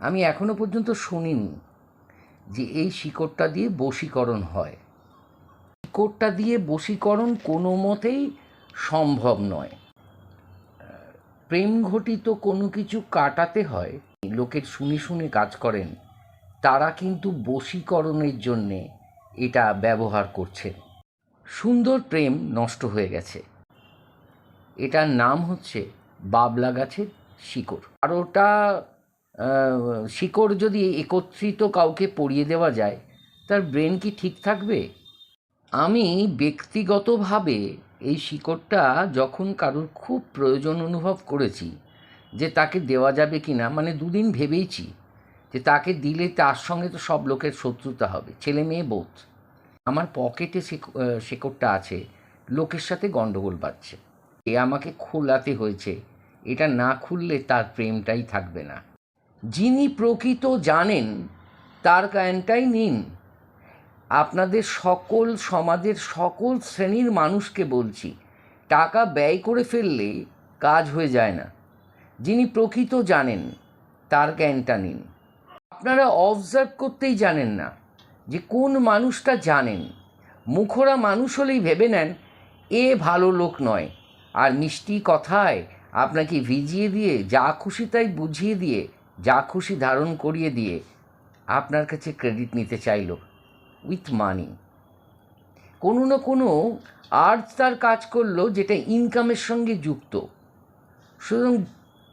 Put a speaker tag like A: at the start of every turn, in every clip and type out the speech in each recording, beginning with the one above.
A: আমি এখনও পর্যন্ত শুনিনি যে এই শিকড়টা দিয়ে বশীকরণ হয়। শিকড়টা দিয়ে বশীকরণ কোনো মতেই সম্ভব নয়। প্রেম ঘটিত কোনো কিছু কাটাতে হয়, লোকের শুনে শুনে কাজ করেন, তারা কিন্তু বশীকরণের জন্যে এটা ব্যবহার করছেন। সুন্দর প্রেম নষ্ট হয়ে গেছে। এটার নাম হচ্ছে বাবলা গাছের শিকড়। আর ওটা শিকড় যদি একত্রিত কাউকে পরিয়ে দেওয়া যায়, তার ব্রেন কি ঠিক থাকবে? আমি ব্যক্তিগতভাবে এই শিকড়টা যখন কারোর খুব প্রয়োজন অনুভব করেছি, যে তাকে দেওয়া যাবে কি না মানে দুদিন ভেবেইছি যে তাকে দিলে তার সঙ্গে তো সব লোকের শত্রুতা হবে, ছেলে মেয়ে বোধ। আমার পকেটে শিকড়টা আছে, লোকের সাথে গণ্ডগোল বাজছে এ আমাকে খোলাতে হয়েছে, এটা না খুললে তার প্রেমটাই থাকবে না। যিনি প্রকৃত জানেন, তার জ্ঞানটাই নিন। আপনাদের সকল, সমাজের সকল শ্রেণির মানুষকে বলছি, টাকা ব্যয় করে ফেললে কাজ হয়ে যায় না। যিনি প্রকৃত জানেন, তার জ্ঞানটা নিন। আপনারা অবজার্ভ করতেই জানেন না যে কোন মানুষটা জানেন। মুখরা মানুষ হলেই ভেবে নেন, এ ভালো লোক নয়। আর মিষ্টি কথায় আপনাকে ভিজিয়ে দিয়ে, যা খুশি তাই বুঝিয়ে দিয়ে যা খুশি ধারণ করিয়ে দিয়ে আপনার কাছে ক্রেডিট নিতে চাইলো উইথ মানি কোনো না কোনো আর্ট তার কাজ করল যেটা ইনকামের সঙ্গে যুক্ত। সুতরাং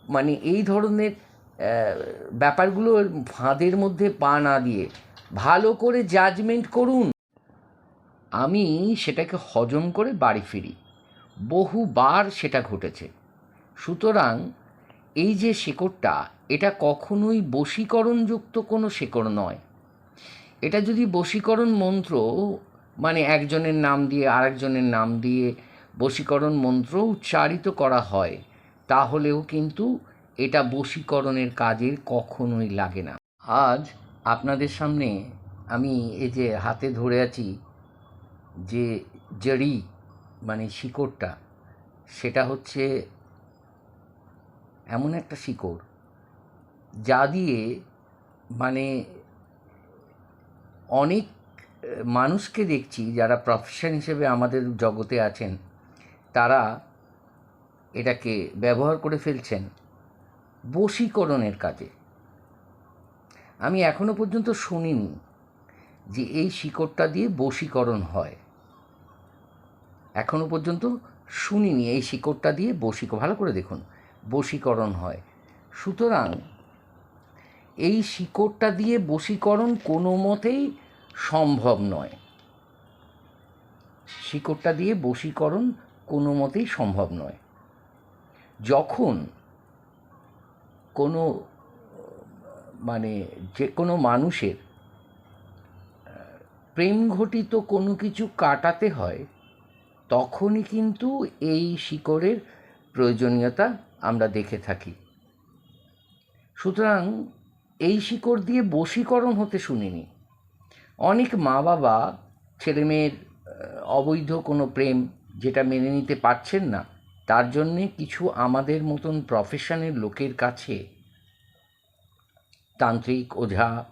A: মানে এই ধরনের আহ, ব্যাপারগুলোর ফাঁদের মধ্যে পা না দিয়ে ভালো করে জাজমেন্ট করুন। আমি সেটাকে হজম করে বাড়ি ফিরি। বহুবার সেটা ঘটেছে। সুতরাং এই যে শেকড়টা, এটা কখনোই বশীকরণযুক্ত কোনো শেকড় নয়। এটা যদি বশীকরণ মন্ত্র মানে একজনের নাম দিয়ে আরেকজনের নাম দিয়ে বশীকরণ মন্ত্র উচ্চারিত করা হয়, তাহলেও কিন্তু এটা বশীকরণের কাজে কখনোই লাগে না। আজ আপনাদের সামনে আমি এই যে হাতে ধরে আছি, যে জড়ি মানে শিকড়টা, সেটা হচ্ছে এমন একটা শিকড় যা দিয়ে মানে অনেক মানুষকে দেখছি যারা প্রফেশন হিসেবে আমাদের জগতে আছেন, তারা এটাকে ব্যবহার করে ফেলছেন বশীকরণের কাজে। আমি এখনও পর্যন্ত শুনিনি যে এই শিকড়টা দিয়ে বশীকরণ হয়। এখনও পর্যন্ত শুনিনি এই শিকড়টা দিয়ে বশীক ভালো করে দেখুন। বশীকরণ হয়। সুতরাং এই শিকড়টা দিয়ে বশীকরণ কোনো মতেই সম্ভব নয়। শিকড়টা দিয়ে বশীকরণ কোনো মতেই সম্ভব নয়। যখন কোনো মানে যে কোনো মানুষের প্রেম ঘটিত কোনো কিছু কাটাতে হয়, তখনই কিন্তু এই শিকড়ের প্রয়োজনীয়তা আমরা দেখে থাকি। সুতরাং এই শিকড় দিয়ে বশীকরণ হতে শুনিনি। অনেক মা বাবা ছেলেমেয়ের অবৈধ কোনো প্রেম যেটা মেনে নিতে পারছেন না, তার জন্যে কিছু আমাদের মতন প্রফেশনের লোকের কাছে তান্ত্রিক ওঝা,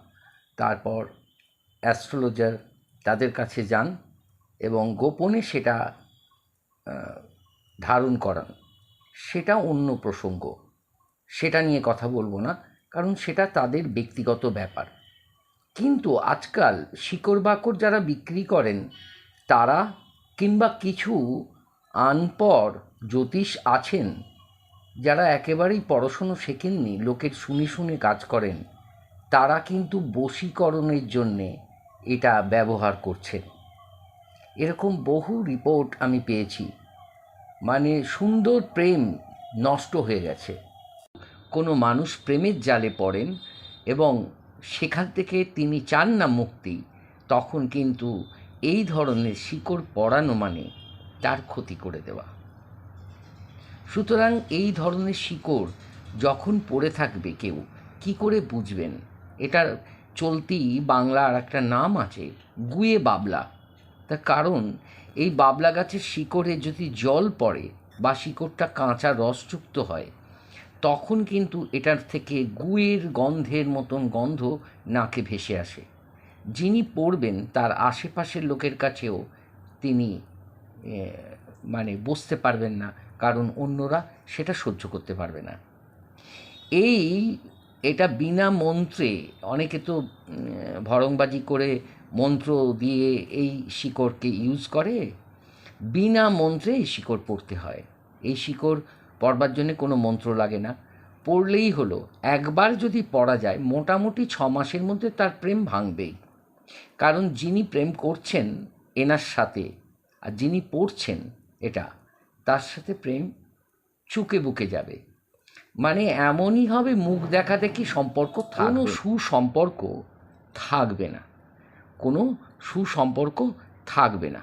A: তারপর অ্যাস্ট্রোলজার তাদের কাছে যান এবং গোপনে সেটা ধারণ করান। সেটা অন্য প্রসঙ্গ। সেটা নিয়ে কথা বলব না, কারণ সেটা তাদের ব্যক্তিগত ব্যাপার। কিন্তু আজকাল শিকড় বাকড় যারা বিক্রি করেন, তারা কিংবা কিছু আনপর জ্যোতিষ আছেন, যারা একেবারেই পড়াশুনো শেখেননি, লোকের শুনে শুনে কাজ করেন, তারা কিন্তু বশীকরণের জন্যে এটা ব্যবহার করছেন। এরকম বহু রিপোর্ট আমি পেয়েছি। মানে সুন্দর প্রেম নষ্ট হয়ে গেছে। কোনো মানুষ প্রেমের জালে পড়েন এবং সেখান থেকে তিনি চান না মুক্তি, তখন কিন্তু এই ধরনের শিকড় পড়ানো মানে তার ক্ষতি করে দেওয়া। সুতরাং এই ধরনের শিকড় যখন পড়ে থাকবে কেউ, কি করে বুঝবেন? এটার চলতি বাংলা আর একটা নাম আছে, গুয়ে বাবলা। তার কারণ, এই বাবলা গাছের শিকড়ে যদি জল পড়ে বা শিকড়টা কাঁচা রসযুক্ত হয়, তখন কিন্তু এটার থেকে গুয়ের গন্ধের মতন গন্ধ নাকে ভেসে আসে। যিনি পড়বেন তার আশেপাশের লোকের কাছেও তিনি মানে বসতে পারবেন না, কারণ অন্যরা সেটা সহ্য করতে পারবে না। এই, এটা বিনা মন্ত্রে, অনেকে তো ভরংবাজি করে মন্ত্র দিয়ে এই শিকড়কে ইউজ করে। বিনা মন্ত্রে এই শিকড় পড়তে হয়। এই শিকড় পড়বার জন্য কোনো মন্ত্র লাগে না। পড়লেই হলো। একবার যদি পড়া যায়, মোটামুটি ছ মাসের মধ্যে তার প্রেম ভাঙবেই। কারণ যিনি প্রেম করছেন এনার সাথে আর যিনি পড়ছেন এটা, তার সাথে প্রেম চুকে বুকে যাবে। মানে এমনই হবে, মুখ দেখা দেখি সম্পর্ক কোনো সুসম্পর্ক থাকবে না। কোনো সুসম্পর্ক থাকবে না।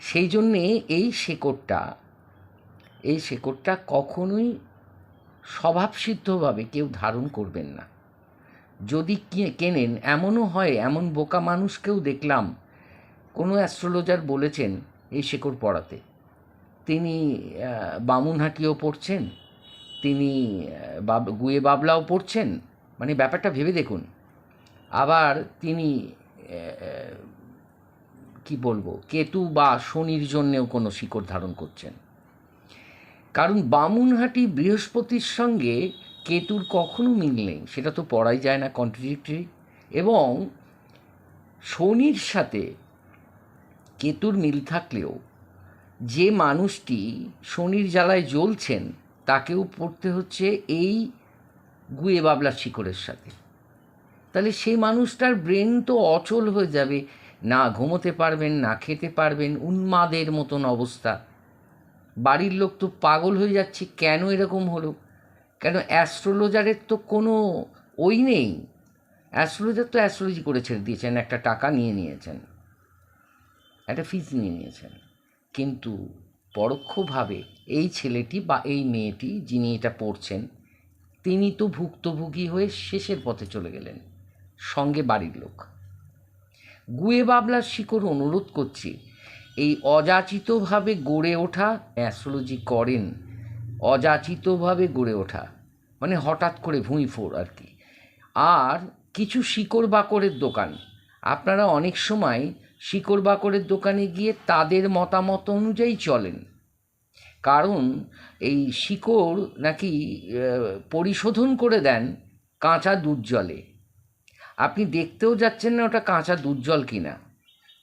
A: সেই জন্যে এই শেকড়টা এই শেকড়টা কখনোই স্বভাবসিদ্ধভাবে কেউ ধারণ করবেন না। যদি কেনেন, এমনও হয়, এমন বোকা মানুষকেও দেখলাম, কোনো অ্যাস্ট্রোলজার বলেছেন এই শেকড় পড়াতে। তিনি বামুনহাটিও পড়ছেন, তিনি গুয়ে বাবলাও পড়ছেন মানে ব্যাপারটা ভেবে দেখুন। আবার তিনি কি বলব? কেতু বা শনির জন্যেও কোনো শিকড় ধারণ করছেন। কারণ বামুনহাটি বৃহস্পতির সঙ্গে কেতুর কখনো মিল নেই, সেটা তো পড়াই যায় না কন্ট্রাডিক্টরি এবং শনির সাথে কেতুর মিল থাকলেও যে মানুষটি শনির জ্বালায় জ্বলছেন, তাকেও পড়তে হচ্ছে এই গুয়ে বাবলার শিকড়ের সাথে। তাহলে সেই মানুষটার ব্রেন তো অচল হয়ে যাবে। না ঘুমোতে পারবেন, না খেতে পারবেন, উন্মাদের মতন অবস্থা। বাড়ির লোক তো পাগল হয়ে যাচ্ছে, কেন এরকম হলো? কেন অ্যাস্ট্রোলজারের তো কোনো ওই নেই। অ্যাস্ট্রোলজার তো অ্যাস্ট্রোলজি করে ছেড়ে দিয়েছেন, একটা টাকা নিয়ে নিয়েছেন, একটা ফিজ নিয়ে নিয়েছেন। কিন্তু পরোক্ষভাবে এই ছেলেটি বা এই মেয়েটি যিনি এটা পড়ছেন, তিনি তো ভুক্তভোগী হয়ে শেষের পথে চলে গেলেন। সঙ্গে বাড়ির লোক। গুয়ে বাবলার শিকড় অনুরোধ করছে, এই অযাচিতভাবে গড়ে ওঠা অ্যাস্ট্রোলজি করেন, অযাচিতভাবে গড়ে ওঠা মানে হঠাৎ করে ভুঁই ফোড় আর কি। আর কিছু শিকড় বাকড়ের দোকান, আপনারা অনেক সময় শিকড় বাকড়ের দোকানে গিয়ে তাদের মতামত অনুযায়ী চলেন। কারণ এই শিকড় নাকি পরিশোধন করে দেন কাঁচা দুধ জলে। আপনি দেখতেও যাচ্ছেন না ওটা কাঁচা দুধ জল কিনা।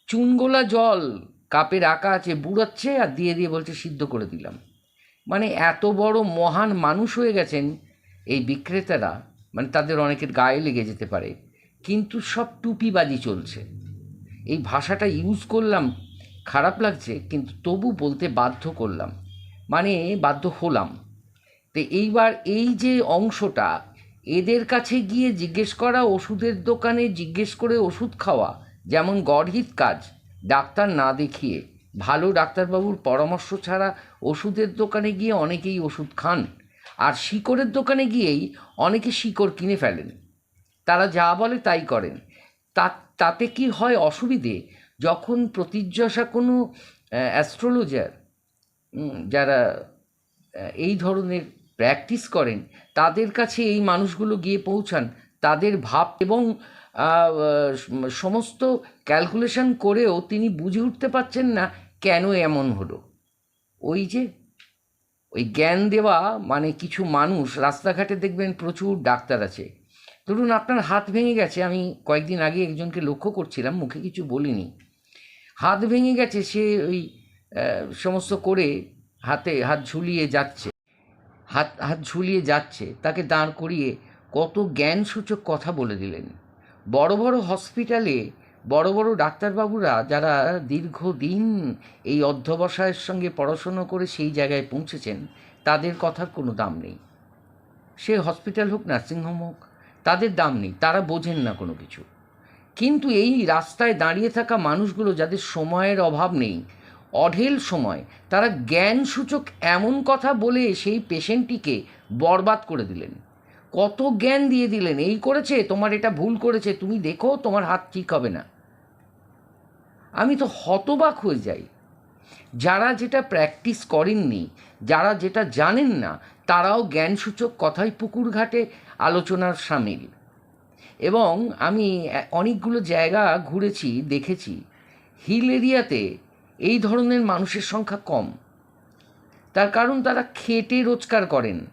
A: চুনগোলা জল কাপে রাখা আছে, বুড়াচ্ছে আর দিয়ে দিয়ে বলছে সিদ্ধ করে দিলাম। মানে এত বড় মহান মানুষ হয়ে গেছেন এই বিক্রেতারা মানে তাদের অনেকের গায়ে লেগে যেতে পারে, কিন্তু সব টুপিবাজি চলছে। এই ভাষাটা ইউজ করলাম, খারাপ লাগছে, কিন্তু তবু বলতে বাধ্য করলাম। মানে বাধ্য হলাম। তো এইবার এই যে অংশটা এদের কাছে গিয়ে জিজ্ঞেস করা, ওষুধের দোকানে জিজ্ঞেস করে ওষুধ খাওয়া, যেমন গর্হিত কাজ। ডাক্তার না দেখিয়ে। ভালো ডাক্তারবাবুর পরামর্শ ছাড়া ওষুধের দোকানে গিয়ে অনেকেই ওষুধ খান। আর শিকড়ের দোকানে গিয়েই অনেকে শিকড় কিনে ফেলেন। তারা যা বলে তাই করেন। তা, তাতে কি হয় অসুবিধে? যখন প্রতিজ্ঞাসা কোনো অ্যাস্ট্রোলজার যারা এই ধরনের প্র্যাকটিস করেন, তাদের কাছে এই মানুষগুলো গিয়ে পৌঁছান, তাদের ভাব এবং সমস্ত ক্যালকুলেশন করেও তিনি বুঝে উঠতে পারছেন না কেন এমন হলো। ওই যে, ওই জ্ঞান দেওয়া মানে কিছু মানুষ, রাস্তাঘাটে দেখবেন প্রচুর ডাক্তার আছে। ধরুন আপনার হাত ভেঙে গেছে, আমি কয়েকদিন আগে একজনকে লক্ষ্য করছিলাম, মুখে কিছু বলিনি। হাত ভেঙে গেছে, সে ওই সমস্ত করে হাতে হাত ঝুলিয়ে যাচ্ছে। হাত হাত ঝুলিয়ে যাচ্ছে, তাকে দাঁড় করিয়ে কত জ্ঞানসূচক কথা বলে দিলেন। বড় বড় হসপিটালে বড় বড় ডাক্তারবাবুরা যারা দীর্ঘদিন এই অধ্যবসায়ের সঙ্গে পড়াশুনো করে সেই জায়গায় পৌঁছেছেন, তাদের কথার কোনো দাম নেই। সে হসপিটাল হোক নার্সিংহোম হোক, তাদের দাম নেই, তারা বোঝেন না কোনো কিছু। কিন্তু এই রাস্তায় দাঁড়িয়ে থাকা মানুষগুলো যাদের সময়ের অভাব নেই অঢেল সময় তারা জ্ঞানসূচক এমন কথা বলে সেই পেশেন্টটিকে বরবাদ করে দিলেন। কত জ্ঞান দিয়ে দিলেন, এই করেছে, তোমার এটা ভুল করেছে, তুমি দেখো, তোমার হাত ঠিক হবে না। আমি তো হতবাক হয়ে যাই। যারা যেটা প্র্যাকটিস করেননি, যারা যেটা জানেন না, তারাও জ্ঞানসূচক কথাই পুকুর ঘাটে আলোচনার সামিল। এবং আমি অনেকগুলো জায়গা ঘুরেছি, দেখেছি। হিল এরিয়াতে এই ধরনের মানুষের সংখ্যা কম। তার কারণ তারা খেটে রোজগার করেন।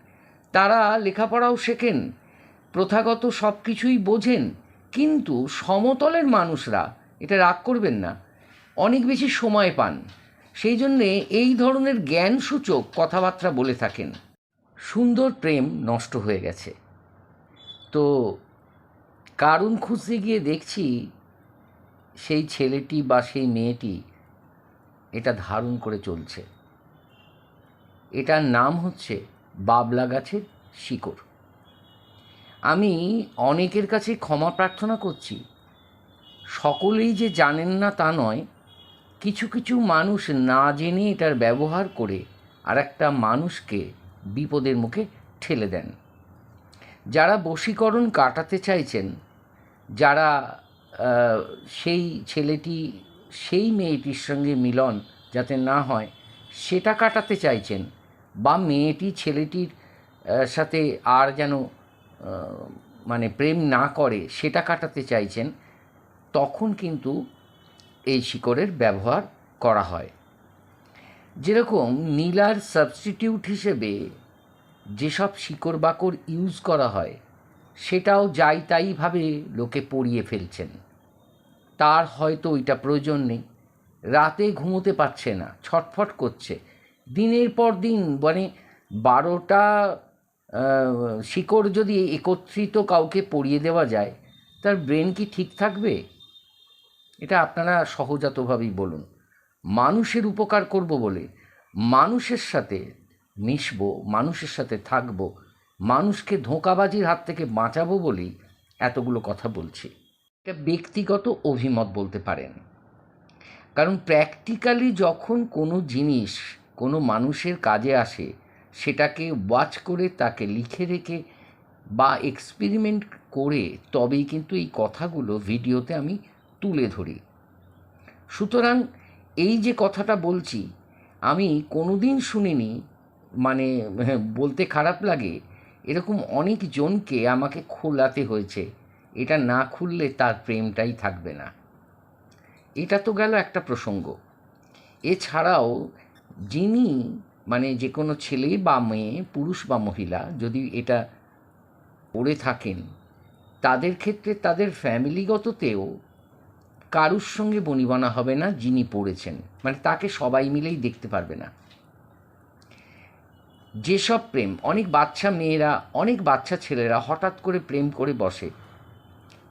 A: তারা লেখাপড়াও শেখেন, প্রথাগত সব কিছুই বোঝেন, কিন্তু সমতলের মানুষরা এটা রাগ করবেন না, অনেক বেশি সময় পান। সেই জন্যে এই ধরনের জ্ঞানসূচক কথাবার্তা বলে থাকেন। সুন্দর প্রেম নষ্ট হয়ে গেছে। তো কারণ খুঁজতে গিয়ে দেখছি সেই ছেলেটি বা সেই মেয়েটি এটা ধারণ করে চলছে। এটার নাম হচ্ছে বাবলা গাছের শিকড়। আমি অনেকের কাছে ক্ষমা প্রার্থনা করছি, সকলেই যে জানেন না তা নয়, কিছু কিছু মানুষ না জেনে এটার ব্যবহার করে আর একটা মানুষকে বিপদের মুখে ঠেলে দেন। যারা বশীকরণ কাটাতে চাইছেন, যারা সেই ছেলেটি সেই মেয়েটির সঙ্গে মিলন যাতে না হয়, সেটা কাটাতে চাইছেন বা মেয়েটি ছেলেটির সাথে আর যেন মানে প্রেম না করে, সেটা কাটাতে চাইছেন, তখন কিন্তু এই শিকড়ের ব্যবহার করা হয়। যেরকম নীলার সাবস্টিটিউট হিসেবে যেসব শিকড় বাকড় ইউজ করা হয়, সেটাও যাই তাইভাবে লোকে পড়িয়ে ফেলছেন। তার হয়তো ওইটা প্রয়োজন নেই। রাতে ঘুমোতে পারছে না, ছটফট করছে। দিনের পর দিন মানে বারোটা শিকড় যদি একত্রিত কাউকে পড়িয়ে দেওয়া যায়, তার ব্রেন কি ঠিক থাকবে? এটা আপনারা সহজাতভাবেই বলুন। মানুষের উপকার করব বলে মানুষের সাথে মিশবো, মানুষের সাথে থাকব, মানুষকে ধোঁকাবাজির হাত থেকে বাঁচাবো বলেই এতগুলো কথা বলছি। এটা ব্যক্তিগত অভিমত বলতে পারেন। কারণ প্র্যাকটিক্যালি যখন কোনো জিনিস, কোনো মানুষের কাজে আসে, সেটাকে ওয়াচ করে, তাকে লিখে রেখে বা এক্সপেরিমেন্ট করে, তবেই কিন্তু এই কথাগুলো ভিডিওতে আমি তুলে ধরি। সুতরাং এই যে কথাটা বলছি, আমি কোনোদিন শুনিনি মানে বলতে খারাপ লাগে, এরকম অনেক জনকে আমাকে খোলাতে হয়েছে। এটা না খুললে তার প্রেমটাই থাকবে না। এটা তো গেল একটা প্রসঙ্গ। এছাড়াও যিনি মানে যে কোনো ছেলে বা মেয়ে, পুরুষ বা মহিলা যদি এটা পড়ে থাকেন, তাদের ক্ষেত্রে তাদের ফ্যামিলিগততেও কারুর সঙ্গে বনিবনা হবে না যিনি পড়েছেন। মানে তাকে সবাই মিলেই দেখতে পারবে না। যেসব প্রেম, অনেক বাচ্চা মেয়েরা, অনেক বাচ্চা ছেলেরা হঠাৎ করে প্রেম করে বসে।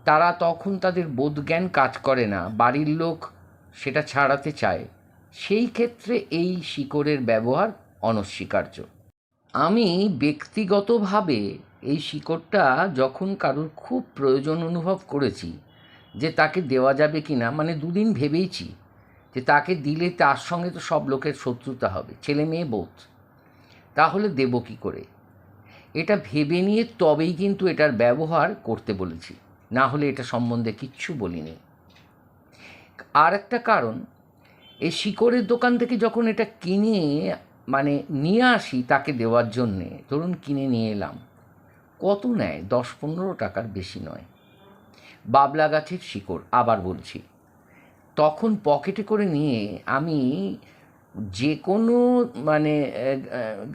A: তারা তখন তাদের বোধজ্ঞান কাজ করে না, বাড়ির লোক সেটা ছাড়াতে চায়। সেই ক্ষেত্রে এই শিকড়ের ব্যবহার অনস্বীকার্য। আমি ব্যক্তিগতভাবে এই শিকড়টা যখন কারোর খুব প্রয়োজন অনুভব করেছি যে তাকে দেওয়া যাবে কি না মানে দুদিন ভেবেইছি যে তাকে দিলে তার সঙ্গে তো সব লোকের শত্রুতা হবে, ছেলে মেয়ে বোধ। তাহলে দেব কী করে? এটা ভেবে নিয়ে তবেই কিন্তু এটার ব্যবহার করতে বলেছি। না হলে এটা সম্বন্ধে কিচ্ছু বলিনি। আর একটা কারণ, এই শিকড়ের দোকান থেকে যখন এটা কিনে মানে নিয়ে আসি তাকে দেওয়ার জন্যে, ধরুন কিনে নিয়ে এলাম, কত নেয়? দশ পনেরো টাকার বেশি নয়। বাবলা গাছের শিকড়, আবার বলছি। তখন পকেটে করে নিয়ে আমি যে কোনো মানে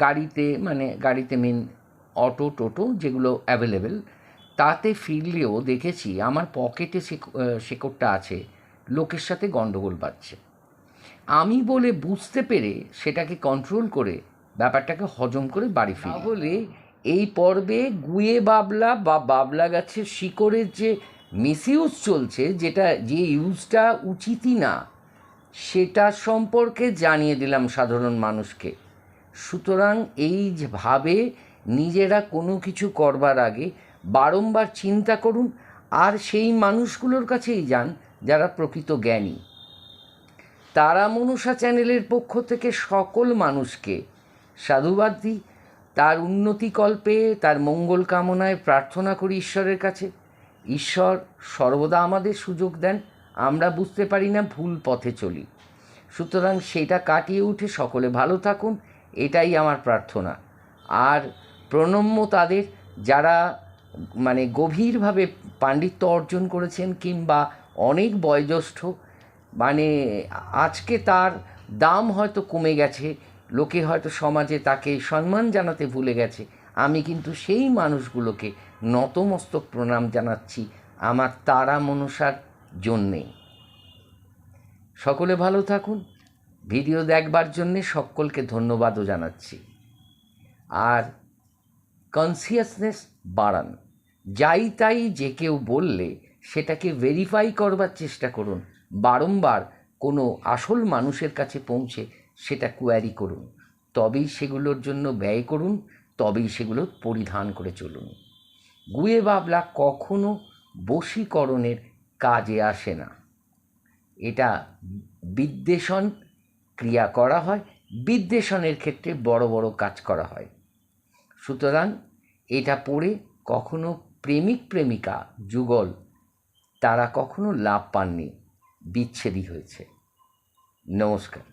A: গাড়িতে মানে গাড়িতে মেন অটো, টোটো যেগুলো অ্যাভেলেবেল তাতে ফিরলেও দেখেছি আমার পকেটে শিক- আহ, আছে লোকের সাথে গণ্ডগোল বাজছে আমি বলে বুঝতে পেরে সেটাকে কন্ট্রোল করে ব্যাপারটাকে হজম করে বাড়ি ফিরি তাহলে এই পর্বে গুয়ে বাবলা বা বাবলা গাছের শিকড়ের যে মিসইউজ চলছে যেটা যে ইউজটা উচিতই না সেটা সম্পর্কে জানিয়ে দিলাম সাধারণ মানুষকে। সুতরাং এই যে ভাবে নিজেরা কোনো কিছু করবার আগে বারংবার চিন্তা করুন, আর সেই মানুষগুলোর কাছেই যান যারা প্রকৃত জ্ঞানী। তারা মনুষা চ্যানেলের পক্ষ থেকে সকল মানুষকে সাধুবাদ দিই। তার উন্নতিকল্পে তার মঙ্গল কামনায় প্রার্থনা করি ঈশ্বরের কাছে। ঈশ্বর সর্বদা আমাদের সুযোগ দেন, আমরা বুঝতে পারি না ভুল পথে চলি। সুতরাং সেটা কাটিয়ে উঠে সকলে ভালো থাকুন, এটাই আমার প্রার্থনা। আর প্রণম্য তাদের, যারা মানে গভীরভাবে পাণ্ডিত্য অর্জন করেছেন কিংবা অনেক বয়োজ্যেষ্ঠ মানে আজকে তার দাম হয়তো কমে গেছে, লোকে হয়তো সমাজে তাকে সম্মান জানাতে ভুলে গেছে। আমি কিন্তু সেই মানুষগুলোকে নতমস্তক প্রণাম জানাচ্ছি আমার তারা মনসার জন্যে। সকলে ভালো থাকুন। ভিডিও দেখবার জন্যে সকলকে ধন্যবাদও জানাচ্ছি। আর কনসিয়াসনেস বাড়ান। যাই তাই যে কেউ বললে সেটাকে ভেরিফাই করবার চেষ্টা করুন। বারংবার কোনো আসল মানুষের কাছে পৌঁছে সেটা কোয়ারি করুন। তবেই সেগুলোর জন্য ব্যয় করুন, তবেই সেগুলো পরিধান করে চলুন। গুয়ে বাবলা কখনো বশীকরণের কাজে আসে না। এটা বিদ্বেষণ ক্রিয়া করা হয়, বিদ্বেষণের ক্ষেত্রে বড় বড় কাজ করা হয়। সুতরাং এটা পড়ে কখনো প্রেমিক প্রেমিকা যুগল তারা কখনো লাভ পাননি বিচ্ছেদই হয়েছে। নমস্কার।